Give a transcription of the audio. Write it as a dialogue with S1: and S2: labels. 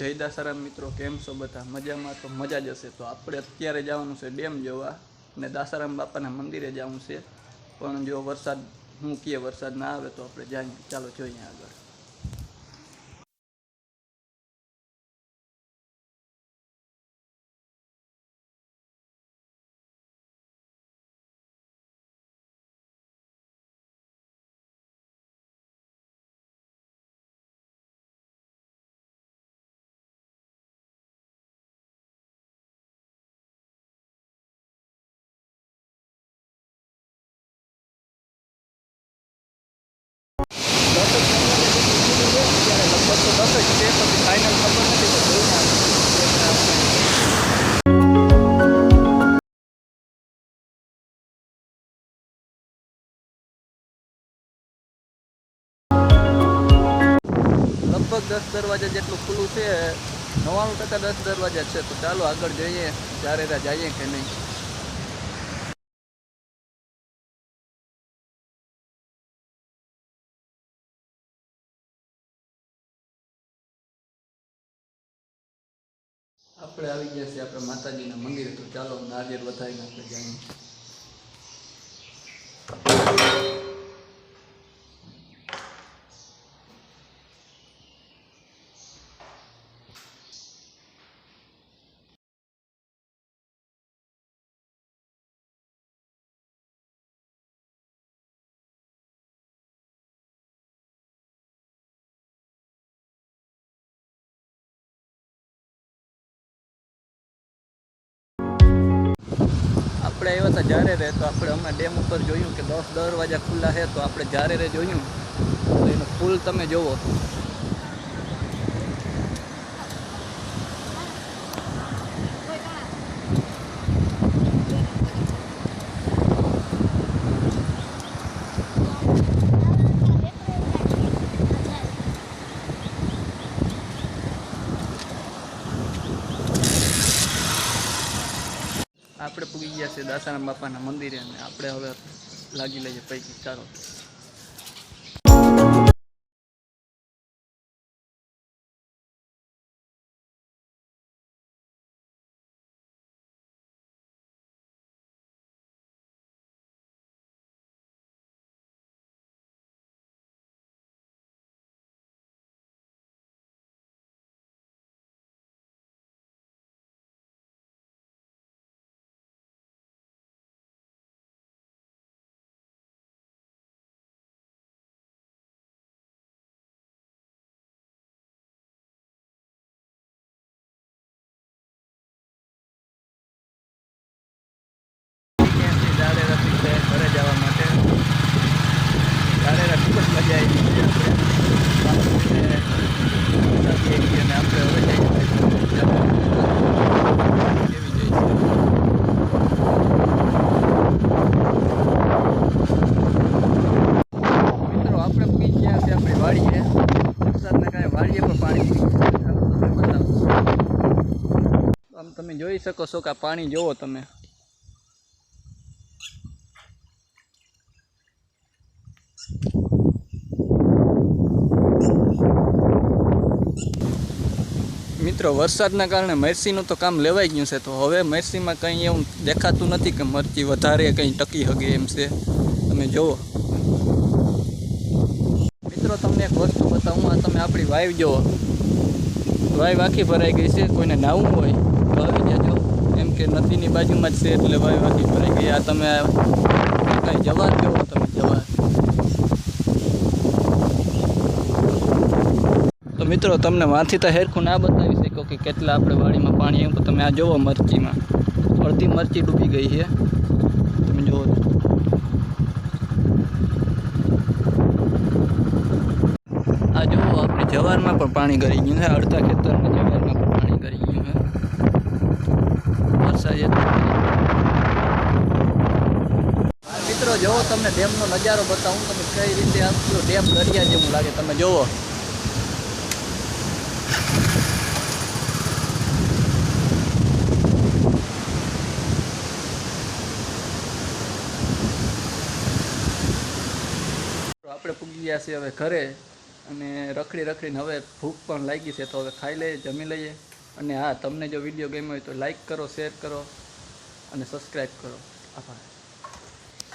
S1: જય દાસારામ મિત્રો, કેમ છો બધા? મજામાં? તો મજા જ હશે. તો આપણે અત્યારે જવાનું છે ડેમ જોવા અને દાસારામ બાપાના મંદિરે જવાનું છે. પણ જો વરસાદ, હું કહે વરસાદ ના આવે તો આપણે જઈએ ચાલો જોઈએ આગળ. દસ દરવાજા જેટલું ખુલ્લું છે, નવ્વાણું ટકા દસ દરવાજા છે. તો ચાલો આગળ જઈએ ચારે જઈએ કે નહીં? આપણે આવી ગયા છીએ આપણે માતાજીના મંદિરે. તો ચાલો નારિયેળ વધારીને આપણે જઈએ આપણે આવ્યા હતા જ્યારે રે, તો આપણે હમણાં ડેમ ઉપર જોયું કે દસ દરવાજા ખુલ્લા છે, તો આપણે જ્યારે રે જોયું, તો એનું ફૂલ તમે જોવો. આપણે પૂગી ગયા છે દાસારામ બાપાના મંદિરે અને આપણે હવે લાગી લઈએ પૈકી ચાલો. જોઈ શકો છો કે પાણી જોવો તમે. મિત્રો, વરસાદના કારણે મરસીનું તો કામ લેવાઈ ગયું છે, તો હવે મરસીમાં કંઈ એવું દેખાતું નથી કે મરચી વધારે કંઈ ટકી શકે એમ છે. તમે જુઓ મિત્રો, તમને એક વસ્તુ બતાવું, આ તમે આપણી વાઈવ જુઓ વાઈવ આખી ભરાઈ ગઈ છે, કોઈને નાવું હોય તો કે નદીની બાજુમાં જ છે એટલે આખી ભરાઈ ગઈ. આ તમે કાંઈ જવા દો તમે? જવા. તો મિત્રો, તમને વાંથી તો હેરખું ના બતાવી શકો કે કેટલા આપણે વાડીમાં પાણી એવું તમે આ જોવો મરચીમાં. અડધી મરચી ડૂબી ગઈ છે. તમે જોવો આ જોવો, આપણે જવારમાં પણ પાણી ગરી ગયું અડધા ખેતરમાં જવારમાં પણ પાણી ગળી ગયું છે વરસાદ મિત્રો જોવો તમને ડેમનો નજારો બતાવું તમે કઈ રીતે આખું ડેમ દરિયા જેવું લાગે, તમે જોવો. આપણે પૂગી ગયા છીએ હવે ઘરે, અને રખડી રખડીને હવે ભૂખ પણ લાગી છે, તો હવે ખાઈ લઈએ, જમી લઈએ. અને હા, તમને જો વીડિયો ગમ્યો હોય તો લાઈક કરો શેર કરો અને સબસ્ક્રાઈબ કરો. આભાર.